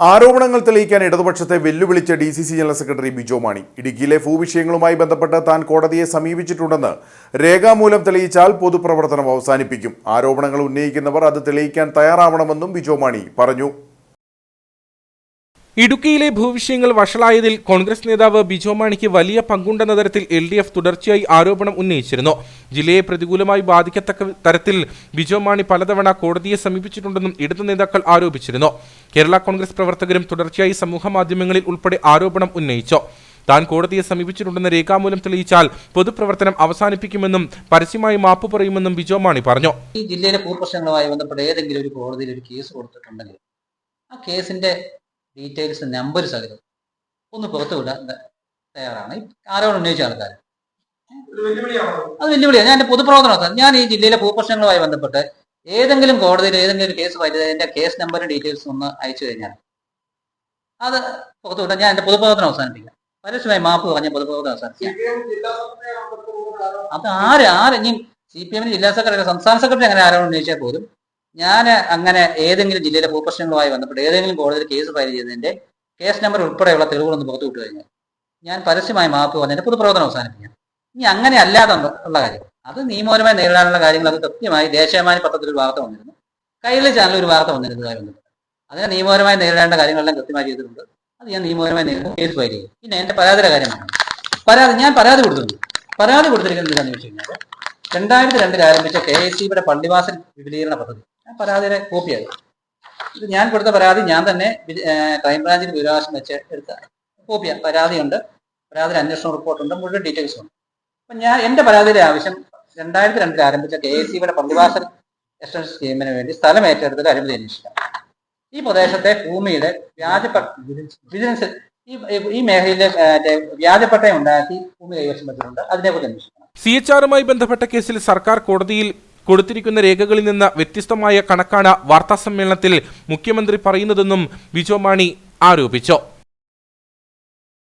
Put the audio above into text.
ആരോപണങ്ങൾ തെളിയിക്കാൻ ഇടതുപക്ഷത്തെ വെല്ലുവിളിച്ച D C C general secretary Bijo Mani. ഇടുക്കിയിലെ ഭൂവിഷയങ്ങളുമായി ബന്ധപ്പെട്ട് താൻ കോടതിയെ സമീപിച്ചിട്ടുണ്ടെന്ന് രേഖാമൂലം തെളിയിച്ചാൽ പൊതുപ്രവർത്തനം അവസാനിപ്പിക്കും. ആരോപണങ്ങൾ ഉന്നയിക്കുന്നവർ അത് തെളിയിക്കാൻ തയ്യാറാവണമെന്നും ബിജോ മാണി പറഞ്ഞു. ഇടുക്കിയിലെ ഭൂവിഷയങ്ങൾ വഷളായതിൽ കോൺഗ്രസ് നേതാവ് ബിജോ മാണിക്ക് വലിയ പങ്കുണ്ടെന്ന തരത്തിൽ എൽ ഡി എഫ് തുടർച്ചയായി ആരോപണം ഉന്നയിച്ചിരുന്നു. ജില്ലയെ പ്രതികൂലമായി ബാധിക്കത്തക്ക തരത്തിൽ ബിജോ മാണി പലതവണ കോടതിയെ സമീപിച്ചിട്ടുണ്ടെന്നും ഇടതു നേതാക്കൾ ആരോപിച്ചിരുന്നു. കേരള കോൺഗ്രസ് പ്രവർത്തകരും തുടർച്ചയായി സമൂഹ മാധ്യമങ്ങളിൽ ഉൾപ്പെടെ ആരോപണം ഉന്നയിച്ചു. താൻ കോടതിയെ സമീപിച്ചിട്ടുണ്ടെന്ന് രേഖാമൂലം തെളിയിച്ചാൽ പൊതുപ്രവർത്തനം അവസാനിപ്പിക്കുമെന്നും പരസ്യമായി മാപ്പ് പറയുമെന്നും ബിജോ മാണി പറഞ്ഞു. ഈ ജില്ലയിലെ ഭൂപ്രശ്നങ്ങളുമായി ബന്ധപ്പെട്ട് ഏതെങ്കിലും ഒരു കോടതിയിൽ ഒരു കേസ് കൊടുത്തിട്ടുണ്ടെങ്കിൽ ആ കേസിന്റെ ഡീറ്റെയിൽസ് നമ്പർ സഹിതം ഒന്ന് പുറത്തു വിടാൻ തയ്യാറാണ്. ആരോട് ഉന്നയിച്ച ആൾക്കാർ. അത് വെല്ലുവിളിയാണ് ഞാൻ എന്റെ പൊതുപ്രവർത്തനം. ഞാൻ ഈ ജില്ലയിലെ ഭൂപ്രശ്നങ്ങളുമായി ബന്ധപ്പെട്ട് ഏതെങ്കിലും കോടതിയിൽ ഏതെങ്കിലും ഒരു കേസ് വരുന്നത് എന്റെ കേസ് നമ്പറും ഡീറ്റെയിൽസും ഒന്ന് അയച്ചു കഴിഞ്ഞാൽ അത് പുറത്തു വിടാൻ ഞാൻ എന്റെ പൊതുപ്രവർത്തനം അവസാനിപ്പിക്കാം. പരസ്യമായി മാപ്പ് പറഞ്ഞ പൊതുപ്രവർത്തനം അവസാനിപ്പിക്കാം. അത് ആര്? ആര്? ഇനി സി പി എമ്മിന് ജില്ലാ സെക്രട്ടറി സംസ്ഥാന സെക്രട്ടറി അങ്ങനെ ആരോട് ഉന്നയിച്ചാൽ പോലും ഞാൻ അങ്ങനെ ഏതെങ്കിലും ജില്ലയിലെ ഭൂപ്രശ്നങ്ങളുമായി ബന്ധപ്പെട്ട് ഏതെങ്കിലും കോടതിയിൽ കേസ് ഫയൽ ചെയ്തതിന്റെ കേസ് നമ്പർ ഉൾപ്പെടെയുള്ള തെളിവുകളൊന്ന് പുറത്തു വിട്ടു കഴിഞ്ഞാൽ ഞാൻ പരസ്യമായി മാപ്പ് പറഞ്ഞതിന്റെ പൊതുപ്രവർത്തനം അവസാനിപ്പിക്കാം. ഇനി അങ്ങനെ അല്ലാതെ ഉള്ള- കാര്യം. അത് നിയമപരമായി നേരിടാനുള്ള കാര്യങ്ങൾ അത് കൃത്യമായി ദേശീയമാനി പത്രത്തിൽ ഒരു വാർത്ത വന്നിരുന്നു. കൈരളി ചാനൽ ഒരു വാർത്ത വന്നിരുന്നു ഇതുമായി ബന്ധപ്പെട്ട്. അതിനെ നിയമപരമായി നേരിടേണ്ട കാര്യങ്ങളെല്ലാം കൃത്യമായി ചെയ്തിട്ടുണ്ട്. അത് ഞാൻ നിയമപരമായി നേരിടും. കേസ് ഫയൽ ചെയ്യും. പിന്നെ എന്റെ പരാതിയുടെ കാര്യമാണ്. പരാതി ഞാൻ പരാതി കൊടുത്തിട്ടുണ്ട്. പരാതി കൊടുത്തിരിക്കുന്നത് എന്താണെന്ന് വെച്ച് കഴിഞ്ഞാൽ രണ്ടായിരത്തി രണ്ടിൽ ആരംഭിച്ച കെ എസ് സിയുടെ പള്ളിവാസൽ വിപുലീകരണ പദ്ധതി. പരാതിയുടെ കോപ്പിയായി ഇത് ഞാൻ കൊടുത്ത പരാതി ഞാൻ തന്നെ ക്രൈംബ്രാഞ്ചിൽ വിവരാവകാശം വെച്ച് എടുത്ത കോപ്പിയാണ് പരാതിയുണ്ട്. പരാതിയിൽ അന്വേഷണ റിപ്പോർട്ടുണ്ട് മുഴുവൻ ഡീറ്റെയിൽസ് ഉണ്ട്. അപ്പൊ ഞാൻ എന്റെ പരാതിയുടെ ആവശ്യം രണ്ടായിരത്തി രണ്ടിൽ ആരംഭിച്ച കെ എസ് സിയുടെ പള്ളിവാസൽ എക്സ്റ്റൻഷൻ സ്കീമിന് വേണ്ടി സ്ഥലം ഏറ്റെടുത്തതിൽ അനുമതി അന്വേഷിക്കാം. ഈ പ്രദേശത്തെ ഭൂമിയുടെ വ്യാജപ്പ വിജിലൻസ് ഈ ഈ മേഖലയിലെ വ്യാജപ്പെട്ട ഉണ്ടാക്കി ഭൂമി കൈവശം വെച്ചിട്ടുണ്ട്. അതിനെക്കുറിച്ച് അന്വേഷിക്കണം. സി എച്ച് ആറുമായി ബന്ധപ്പെട്ട കേസിൽ സർക്കാർ കോടതിയിൽ കൊടുത്തിരിക്കുന്ന രേഖകളിൽ നിന്ന് വ്യത്യസ്തമായ കണക്കാണ് വാർത്താസമ്മേളനത്തിൽ മുഖ്യമന്ത്രി പറയുന്നതെന്നും ബിജോ ആരോപിച്ചു.